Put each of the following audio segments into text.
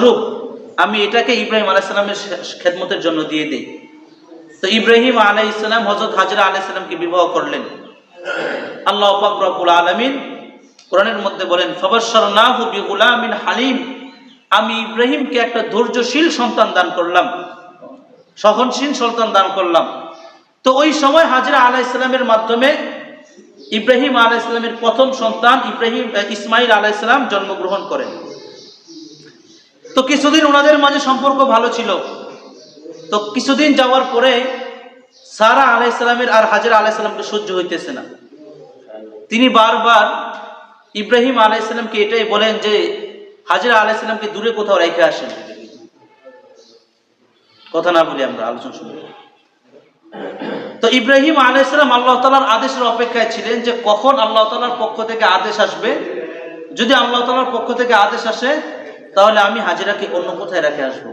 রূপ, আমি এটাকে ইব্রাহিম আলাইসালামের খেদমতের জন্য দিয়ে দিই। তো ইব্রাহিম আলাই ইসলাম হজরত হাজরা আলাই ইসলামকে বিবাহ করলেন। আল্লাহ পাক আলমিন কোরআনের মধ্যে বলেন ফবশ্বর না হুবি গুলামিন হালিম। আমি ইব্রাহিমকে একটা ধৈর্যশীল সন্তান দান করলাম, সহনশীল সন্তান দান করলাম। তো ওই সময় হাজরা আলাহ ইসলামের মাধ্যমে ইব্রাহিম আলাহ ইসলামের প্রথম সন্তান ইব্রাহিম ইসমাইল আলাহ ইসলাম জন্মগ্রহণ করেন। তো কিছুদিন ওনাদের মাঝে সম্পর্ক ভালো ছিল। তো কিছুদিন যাওয়ার পরে সারা আলাইসালামের আর হাজরা আলাইসালামকে সহ্য হইতেছে না। তিনি বারবার ইব্রাহিম আলাইসালামকে এটাই বলেন যে, হাজরা আলাইসালামকে দূরে কোথাও রেখে আসেন। কথা না বলি আমরা আলোচনা শুনি তো ইব্রাহিম আলাইসালাম আল্লাহ তালার আদেশের অপেক্ষায় ছিলেন যে, কখন আল্লাহ তালার পক্ষ থেকে আদেশ আসবে? যদি আল্লাহ তালার পক্ষ থেকে আদেশ আসে তাহলে আমি হাজিরাকে অন্য কোথায় রেখে আসব?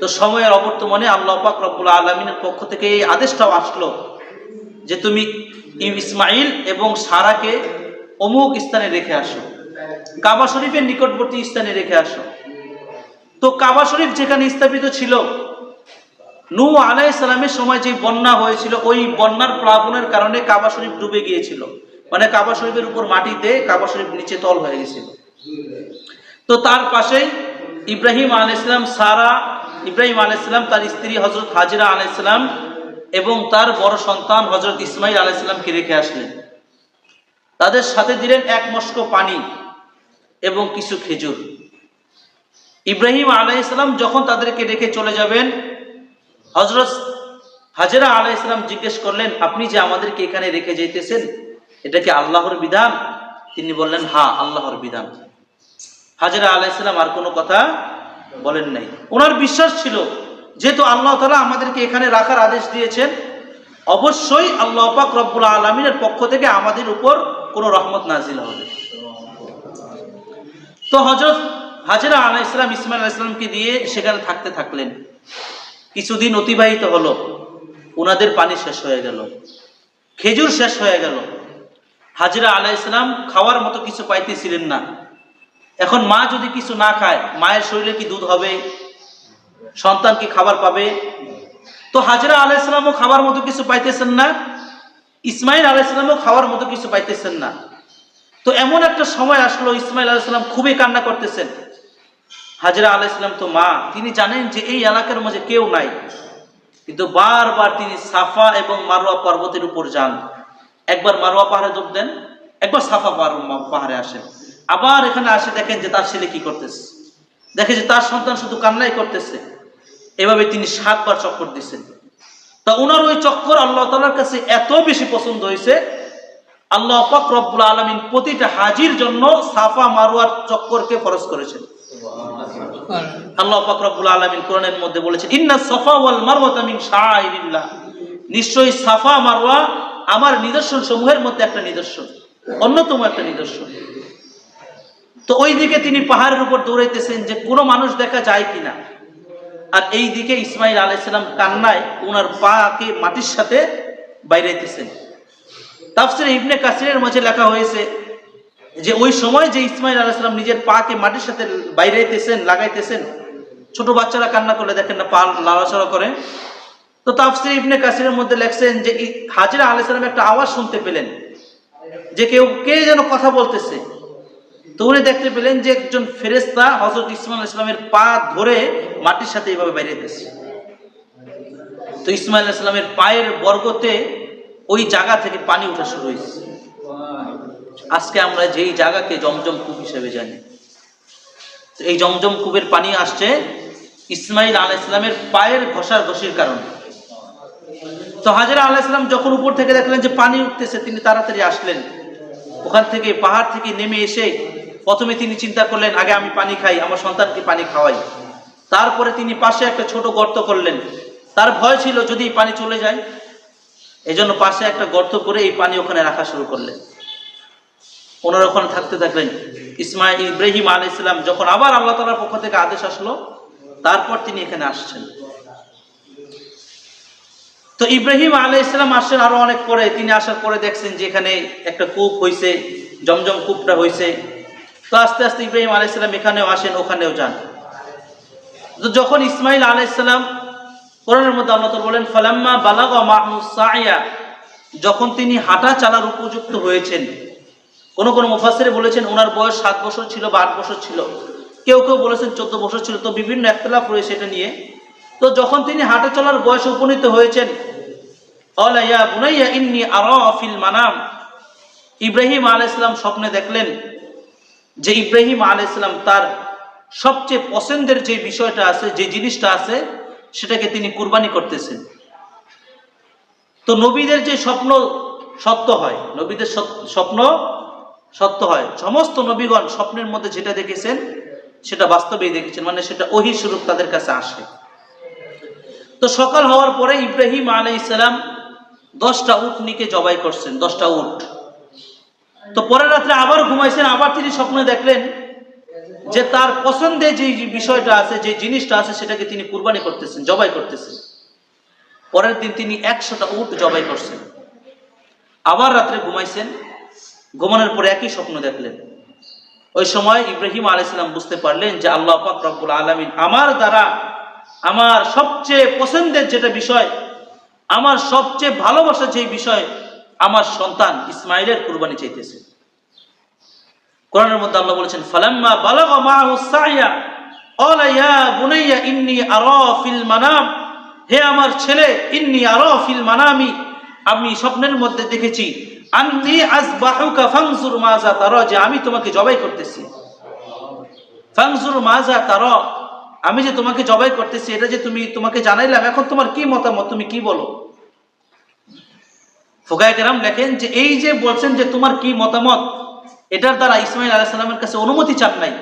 তো সময়ের অবর্তমানে আল্লাহ পাক রব্বুল আলমিনের পক্ষ থেকে এই আদেশটাও আসলো যে তুমি ইসমাইল এবং সারাকে অমুক স্থানে রেখে আসো। কাবা শরীফের নিকটবর্তী স্থানে রেখে আসো। তো কাবা শরীফ যেখানে স্থাপিত ছিল নু আলাই সালামের সময় যে বন্যা হয়েছিল, ওই বন্যার প্লাবনের কারণে কাবা শরীফ ডুবে গিয়েছিল। মানে কাবা শরীফের উপর মাটিতে, কাবা শরীফ নিচে তল হয়ে গেছিল। তো তার পাশেই ইব্রাহিম আলাইসালাম সারা ইব্রাহিম আলাইসালাম তার স্ত্রী হজরত হাজিরা আলাইসালাম এবং তার বড় সন্তান হজরত ইসমাইল আলাইসালামকে রেখে আসলেন। তাদের সাথে দিলেন এক মস্ক পানি এবং কিছু খেজুর। ইব্রাহিম আলাইসালাম যখন তাদেরকে রেখে চলে যাবেন হজরত হাজরা আলাইসালাম জিজ্ঞেস করলেন, আপনি যে আমাদেরকে এখানে রেখে যেতেছেন এটা কি আল্লাহর বিধান? তিনি বললেন হা আল্লাহর বিধান। হাজরা আলাইসালাম আর কোনো কথা বলেন নাই। ওনার বিশ্বাস ছিল, যেহেতু আল্লাহ তালা আমাদেরকে এখানে রাখার আদেশ দিয়েছেন, অবশ্যই আল্লাহ পাক রব্বুল আলমিনের পক্ষ থেকে আমাদের উপর কোনো রহমত নাজিল হবে। তো হজরত হাজরা আলাহ ইসলাম ইসমাইল আলাহ ইসলামকে দিয়ে সেখানে থাকতে থাকলেন। কিছুদিন অতিবাহিত হলো। ওনাদের পানি শেষ হয়ে গেল। খেজুর শেষ হয়ে গেল। হাজরা আলাহ ইসলাম খাওয়ার মতো কিছু পাইতেছিলেন না। এখন মা যদি কিছু না খায়, মায়ের শরীরে কি দুধ হবে? সন্তান কি খাবার পাবে? তো হাজরা আলাইসালামও খাবার মতো কিছু পাইতেছেন না ইসমাইল আলাইসালামও খাওয়ার মতো কিছু পাইতেছেন না। তো এমন একটা সময় আসলো ইসমাইল আলাইসালাম খুবই কান্না করতেছেন। হাজরা আলাইসালাম তো মা, তিনি জানেন যে এই এলাকার মাঝে কেউ নাই, কিন্তু বারবার তিনি সাফা এবং মারোয়া পর্বতের উপর যান। একবার মারোয়া পাহাড়ে যোগ দেন, একবার সাফা পাহাড়- পাহাড়ে আসেন। আবার এখানে আসে দেখেন যে তার ছেলে কি করতেছে। দেখে যে তার সন্তান শুধু কান্নাই করতেছে। এভাবে তিনি সাতবার চক্কর দিচ্ছেন তা ওনার ওই চক্কর আল্লাহ তালার কাছে এত বেশি পছন্দ হয়েছে। আল্লাহ পাক রব্বুল আলমিন প্রতিটা হাজির জন্য সাফা মারোয়ার চক্করকে ফরজ করেছেন। আল্লাহ পাক রব্বুল আলামিন কোরআনের মধ্যে বলেছেন, ইন্না সাফা ওয়াল মারওয়াতা মিন শাআইরিল্লাহ। নিশ্চয়ই সাফা মারওয়া আমার নিদর্শন সমূহের মধ্যে একটা নিদর্শন, অন্যতম একটা নিদর্শন। তো ওই দিকে তিনি পাহাড়ের উপর দৌড়াইতেছেন যে কোনো মানুষ দেখা যায় কিনা। আর এই দিকে ইসমাইল আলাইসালাম কান্নায় ওনার পাকে মাটির সাথে বাইরাইতেছেন। তাফসিরে ইবনে কাসিরের মাঝে লেখা হয়েছে যে ওই সময় যে ইসমাইল আলাইসালাম নিজের পাকে মাটির সাথে বাইরাইতেছেন, লাগাইতেছেন, ছোট বাচ্চারা কান্না করলে দেখেন না, পা লাড়াচড়া করে। তো তাফসির ইবনে কাসিরের মধ্যে লেখছেন যে হাজিরা আলাইসালাম একটা আওয়াজ শুনতে পেলেন। যে কেউ কে যেন কথা বলতেছে। তো দেখতে পেলেন যে একজন ফেরেস্তা হজরত ইসমাইল ইসলামের পা ধরে মাটির সাথে এইভাবে বাইরেতেছে তো ইসমাইল ইসলামের পায়ের বর্গতে ওই জায়গা থেকে পানি ওঠা শুরু হয়েছে। আজকে আমরা যেই জায়গাকে জমজম কূপ হিসেবে জানি। এই জমজম কূপের পানি আসছে ইসমাইল আলাহ ইসলামের পায়ের ঘষার ঘষির কারণে। তো হাজিরা আলাহ ইসলাম যখন উপর থেকে দেখলেন যে পানি উঠতেছে, তিনি তাড়াতাড়ি আসলেন। ওখান থেকে পাহাড় থেকে নেমে এসে প্রথমে তিনি চিন্তা করলেন, আগে আমি পানি খাই, আমার সন্তানকে পানি খাওয়াই। তারপরে তিনি পাশে একটা ছোট গর্ত করলেন। তার ভয় ছিল, যদি পানি চলে যায়? এজন্য পাশে একটা গর্ত করে এই পানি ওখানে রাখা শুরু করলেন। ওনারা ওখানে থাকতে থাকলেন। ইসমাইল ইব্রাহিম ইসলাম যখন আবার আল্লাহ তালার পক্ষ থেকে আদেশ আসলো, তারপর তিনি এখানে আসছেন। তো ইব্রাহিম আলী ইসলাম আসছেন আরও অনেক পরে। তিনি আসার পরে দেখছেন যে এখানে একটা কূপ হয়েছে জমজম কূপটা হয়েছে তো আস্তে আস্তে ইব্রাহিম আলাইসাল্লাম এখানেও আসেন, ওখানেও যান। তো যখন ইসমাইল আলাইসাল্লাম কোরআনের মধ্যে আল্লাহ বলেন, ফালাম্মা বালাগা মাহমুদ সাইয়া, যখন তিনি হাঁটা চালার উপযুক্ত হয়েছেন, কোন কোন মুফাসিরে বলেছেন ওনার বয়স সাত বছর ছিল বা আট বছর ছিল। কেউ কেউ বলেছেন চোদ্দ বছর ছিল। তো বিভিন্ন একতলাফ রয়েছে এটা নিয়ে। তো যখন তিনি হাঁটে চলার বয়সে উপনীত হয়েছেন অলাইয়া বুনাইয়া ইন্নি আরফিল মানাম। ইব্রাহিম আল ইসলাম স্বপ্নে দেখলেন যে ইব্রাহিম আল ইসলাম তার সবচেয়ে পছন্দের যে বিষয়টা আছে, যে জিনিসটা আছে, সেটাকে তিনি কুরবানি করতেছেন। তো নবীদের যে স্বপ্ন সত্য হয়, নবীদের স্বপ্ন সত্য হয়। সমস্ত নবীগণ স্বপ্নের মধ্যে যেটা দেখেছেন, সেটা বাস্তবেই দেখেছেন মানে সেটা ওহি স্বরূপ তাদের কাছে আসে। তো সকাল হওয়ার পরে ইব্রাহিম আলাই ইসলাম দশটা উট নিকে জবাই করছেন, দশটা উট। তো পরের রাত্রে আবার ঘুমাইছেন, আবার তিনি স্বপ্নে দেখলেন যে তার পছন্দের যে যে বিষয়টা আছে, যে জিনিসটা আছে, সেটাকে তিনি কুরবানি করতেছেন, জবাই করতেছেন। পরের দিন তিনি একশোটা উট জবাই করছেন। আবার রাত্রে ঘুমাইছেন, ঘুমানোর পরে একই স্বপ্ন দেখলেন। ওই সময় ইব্রাহিম আলাইসালাম বুঝতে পারলেন যে আল্লাহ পাক রব্বুল আলমিন আমার দ্বারা আমার সবচেয়ে পছন্দের যেটা বিষয়, আমার সবচেয়ে ভালোবাসা যে বিষয়, আমার সন্তান ইসমাইলের কুরবানি চাইতেছে। কোরআনের মধ্যে আল্লাহ বলেছেন, ফালাম্মা বালাগা মাহু সাইয়া, ক্বালা ইয়া বুনাইয়া ইন্নী আরা ফিল মানাম। হে আমার ছেলে, ইন্নী আরা ফিল মানামি, আমি স্বপ্নের মধ্যে দেখেছি, আন্নী আসবাহুকা ফানজুর মাজা তারা, যে আমি তোমাকে জবাই করতেছি। ফানজুর মাজা তারা আমি যে তোমাকে জবাই করতেছি, এটা যে তুমি তোমাকে জানাইলাম, এখন তোমার কি মতামত? তুমি কি বলো? ফোকায় কেরাম লেখেন যে, এই যে বলছেন যে তোমার কি মতামত, এটার দ্বারা ইসমাইল আলাইসাল্লামের কাছে অনুমতি চান নাই।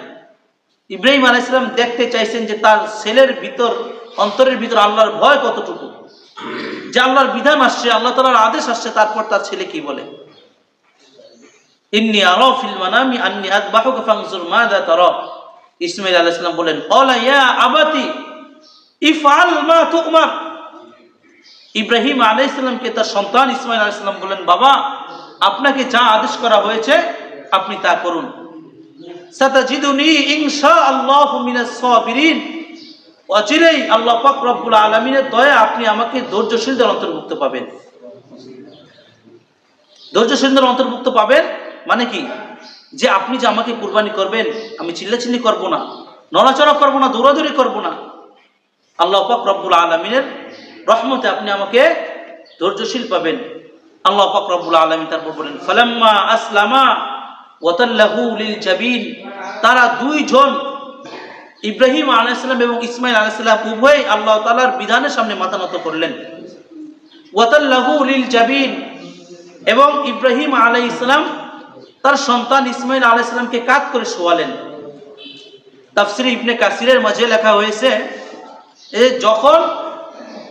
ইব্রাহিম আলাইসাল্লাম দেখতে চাইছেন যে তার ছেলের ভিতর, অন্তরের ভিতর আল্লাহর ভয় কতটুকু? যে আল্লাহর বিধান আসছে, আল্লাহ তালার আদেশ আসছে, তারপর তার ছেলে কি বলে? ইন্নি আরা ফিল মানামি আন্নি আদবাহুকা ফানজুর মাযা তারা। ইসমাইল আলাইহিস সালাম বলেন ক্বালা ইয়া আবাতি, ইফআল মা তুমার। ইব্রাহিম আলাইহিস সালামকে তার সন্তান ইসমাইল আলাইহিস সালাম বলেন, বাবা, আপনাকে যা আদেশ করা হয়েছে, আপনি তা করুন। সাতাজিদুনি ইনশাআল্লাহু মিনাস সাবিরিন। অচিরেই আল্লাহ পাক রব্বুল আলামিনের দয়া আপনি আমাকে ধৈর্যশীলদের অন্তর্ভুক্ত পাবেন। ধৈর্যশীলদের অন্তর্ভুক্ত পাবেন মানে কি? যে আপনি যে আমাকে কুরবানি করবেন, আমি চিল্লাচিল্লি করব না, নড়াচড়া করব না, দৌড়াদৌড়ি করব না। আল্লাহ পাক রব্বুল আলমিনের রহমতে আপনি আমাকে ধৈর্যশীল পাবেন। আল্লাহ পাক রব্বুল আলমী তারপর বলেন, ফালাম্মা আসলামা ওয়াতাল্লাহু লিল জাবিন। তারা দুইজন, ইব্রাহিম আলাইসাল্লাম এবং ইসমাইল আলাইসাল্লাম উভয় আল্লাহ তালার বিধানের সামনে মাথা নত করলেন। ওয়াতাল্লাহু লিল জাবিন এবং ইব্রাহিম আলাই ইসলাম তার সন্তান ইসমাইল আলাই ইসলামকে কাত করে শোয়ালেন। তাফসির ইবনে কাসিরের মাঝে লেখা হয়েছে, এ যখন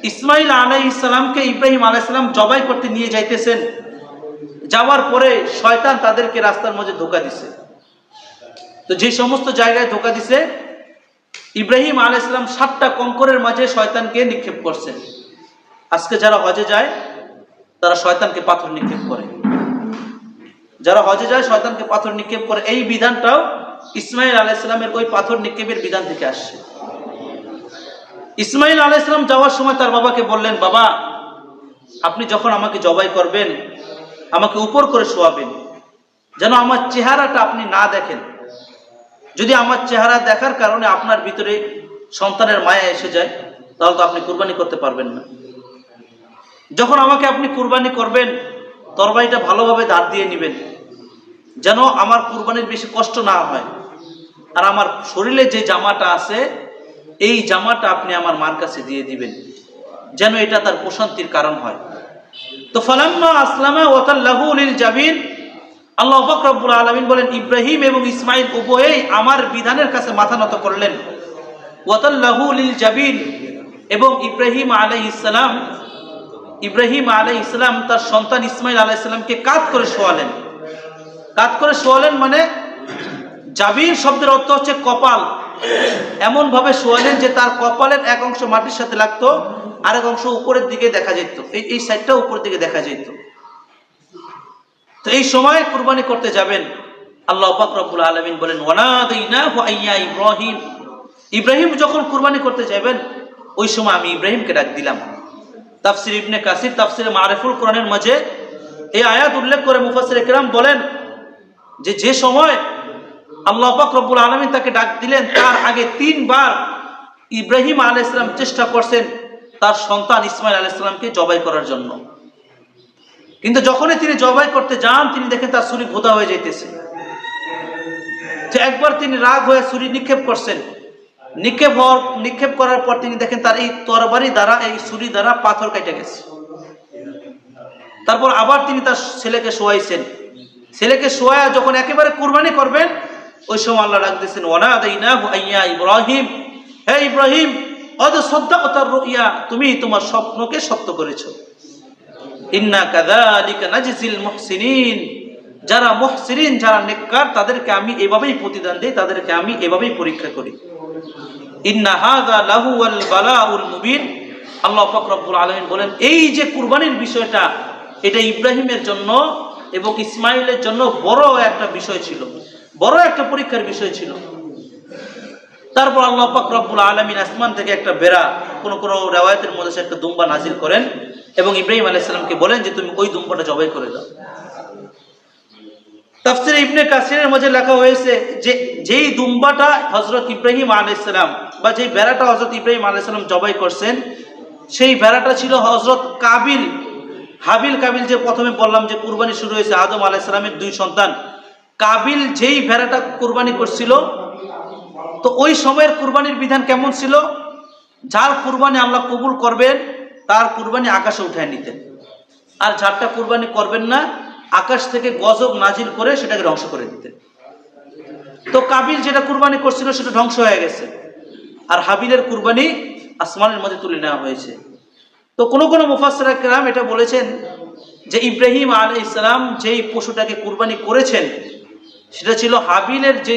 ইসমাইল আলাই ইসলামকে ইব্রাহিম আলাই ইসলাম জবাই করতে নিয়ে যাইতেছেন, যাওয়ার পরে শয়তান তাদেরকে রাস্তার মধ্যে ধোকা দিছে। তো যে সমস্ত জায়গায় ধোকা দিছে, ইব্রাহিম আলাই ইসলাম সাতটা কঙ্করের মাঝে শয়তানকে নিক্ষেপ করছেন। আজকে যারা হজে যায়, তারা শয়তানকে পাথর নিক্ষেপ করে। যারা হজে যায়, শয়তানকে পাথর নিক্ষেপ করে, এই বিধানটাও ইসমাইল আলাইসালামের ওই পাথর নিক্ষেপের বিধান থেকে আসছে। ইসমাইল আলাইসালাম যাওয়ার সময় তার বাবাকে বললেন, বাবা, আপনি যখন আমাকে জবাই করবেন, আমাকে উপর করে শোয়াবেন, যেন আমার চেহারাটা আপনি না দেখেন। যদি আমার চেহারা দেখার কারণে আপনার ভিতরে সন্তানের মায়া এসে যায়, তাহলে তো আপনি কুরবানি করতে পারবেন না। যখন আমাকে আপনি কুরবানি করবেন, তরবারিটা ভালোভাবে ধার দিয়ে নেবেন। যেন আমার কুরবানির বেশি কষ্ট না হয়। আর আমার শরীরে যে জামাটা আছে, এই জামাটা আপনি আমার মার কাছে দিয়ে দিবেন, যেন এটা তার প্রশান্তির কারণ হয়। তো ফালাম্মা আসলামা ওয়াতাল্লাহু লিল জাবিন, আল্লাহ রব্বুল আলমিন বলেন, ইব্রাহিম এবং ইসমাইল উভয়েই আমার বিধানের কাছে মাথা নত করলেন। ওয়াতাল্লাহু লিল জাবিন এবং ইব্রাহিম আলাই ইসলাম ইব্রাহিম আলাই ইসলাম তার সন্তান ইসমাইল আলাই ইসলামকে কাত করে শোয়ালেন। করে শোয়ালেন মানে জাবির শব্দের অর্থ হচ্ছে কপাল। এমন ভাবে শোয়ালেন যে তার কপালের এক অংশ মাটির সাথে লাগতো, আরেক অংশ উপরের দিকে দেখা যেত। এই এই সাইডটা উপরের দিকে দেখা যেত। তো এই সময় কুরবানি করতে যাবেন। আল্লাহ পাক আলমিন বলেন, ওয়ানাদাইনাহু আইয়া ইব্রাহিম। ইব্রাহিম যখন কুরবানি করতে যাবেন, ওই সময় আমি ইব্রাহিমকে ডাক দিলাম। তাফসির ইবনে কাসির, তাফসির মারিফুল কোরআনের মাঝে এই আয়াত উল্লেখ করে মুফাসসির ইকরাম বলেন যে যে সময় আল্লাহ রব্বুল আলমিন তাকে ডাক দিলেন, তার আগে তিনবার ইব্রাহিম আলাইহিস সালাম চেষ্টা করছেন তার সন্তান ইসমাইল আলাইহিস সালামকে জবাই করার জন্য। কিন্তু যখনই তিনি জবাই করতে যান, তিনি দেখেন তার ছুরি ভোতা হয়ে যাইতেছে। যে একবার তিনি রাগ হয়ে ছুরি নিক্ষেপ করছেন। নিক্ষেপ হওয়ার, নিক্ষেপ করার পর তিনি দেখেন তার এই তরবারি দ্বারা, এই ছুরি দ্বারা পাথর কেটে গেছে। তারপর আবার তিনি তার ছেলেকে শোয়াইছেন। ছেলেকে শোয়া যখন একেবারে কুরবানি করবেন, ওই সময় আল্লাহ ওয়ানা দাইনা আইয়া ইব্রাহিম। হে ইব্রাহিম অদ সদ্দা তার রুইয়া তুমি তোমার স্বপ্নকে সত্য করেছ। ইন্না কাযালিকা নাজজিল মুহসিনিন। যারা মুহসিনিন, যারা নেককার, তাদেরকে আমি এভাবেই প্রতিদান দেই, তাদেরকে আমি এভাবেই পরীক্ষা করি। ইন্না হাযা লাহু আল বালাউল মুবিন। আল্লাহ পাক রব্বুল আলামিন বলেন, এই যে কুরবানির বিষয়টা, এটা ইব্রাহিমের জন্য এবং ইসমাইলের জন্য বড় একটা বিষয় ছিল। বড় একটা পরীক্ষার বিষয় ছিল। তারপর আল্লাহ পাক রব্বুল আলমিন আসমান থেকে একটা বেড়া কোন কোনো রেওয়ায়তের মধ্যে সে একটা দুম্বা নাজিল করেন এবং ইব্রাহিম আলাইসাল্লামকে বলেন যে, তুমি ওই দুম্বাটা জবাই করে দাও। তাফসির ইবনে কাসিরের মধ্যে লেখা হয়েছে যে, যেই দুম্বাটা হজরত ইব্রাহিম আলাইসালাম বা যেই বেড়াটা হজরত ইব্রাহিম আলাইসালাম জবাই করছেন, সেই বেড়াটা ছিল হজরত কাবিল হাবিল কাবিল যে প্রথমে বললাম যে কুরবানি শুরু হয়েছে আদম আলাইসালামের দুই সন্তান, কাবিল যেই ভেড়াটা কুরবানি করছিল, তো ওই সময়ের কুরবানির বিধান কেমন ছিল? যার কুরবানি আল্লাহ কবুল করবেন, তার কুরবানি আকাশে উঠায় নিতেন। আর যারটা কুরবানি করবেন না, আকাশ থেকে গজব নাজিল করে সেটাকে ধ্বংস করে দিতেন। তো কাবিল যেটা কুরবানি করছিল সেটা ধ্বংস হয়ে গেছে। আর হাবিলের কুরবানি আসমানের মধ্যে তুলে নেওয়া হয়েছে। তো কোনো কোনো মুফাসরা কেরাম এটা বলেছেন যে ইব্রাহিম আল ইসলাম যেই পশুটাকে কুরবানি করেছেন, সেটা ছিল হাবিলের যে